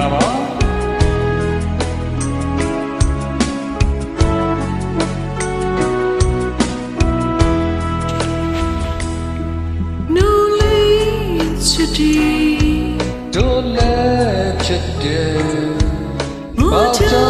လာပါတို့လည်းချစ်တယ်ဘာကြောင့်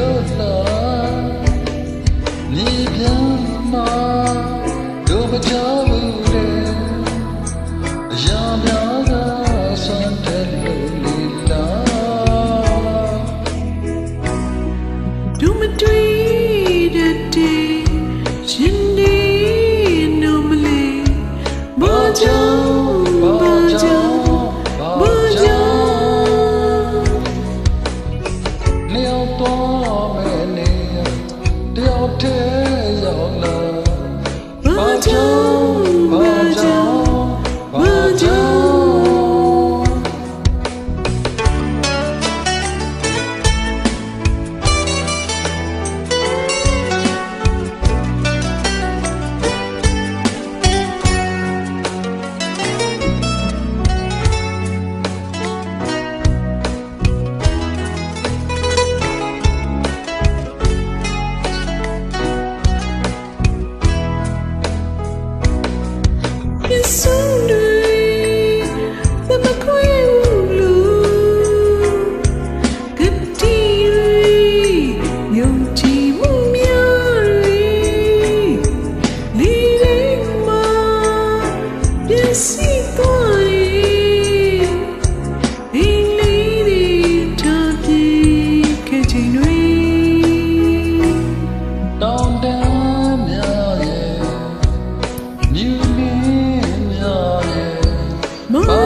Dudes look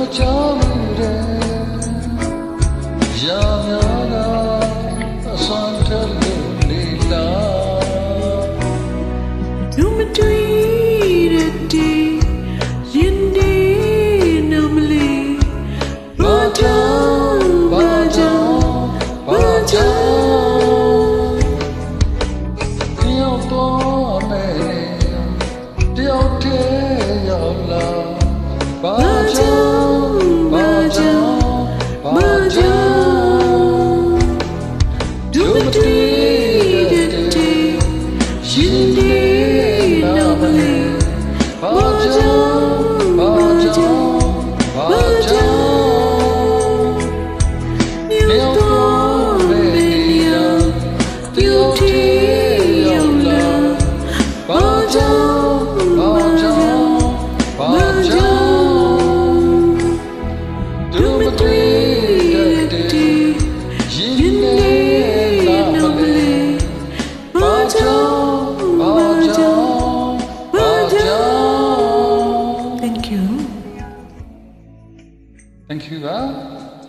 မချမီတဲ့ရာများကအစွမ်းထက်လို့လေလာသူမတွေ့တဲ့တီရင်ဒီနမလီဘာတောင်းဘာကြောင့်ဘာကြောင့်တယောက်တော့မယ်တယောက်တည်းရောက်လာ Bye. Thank you.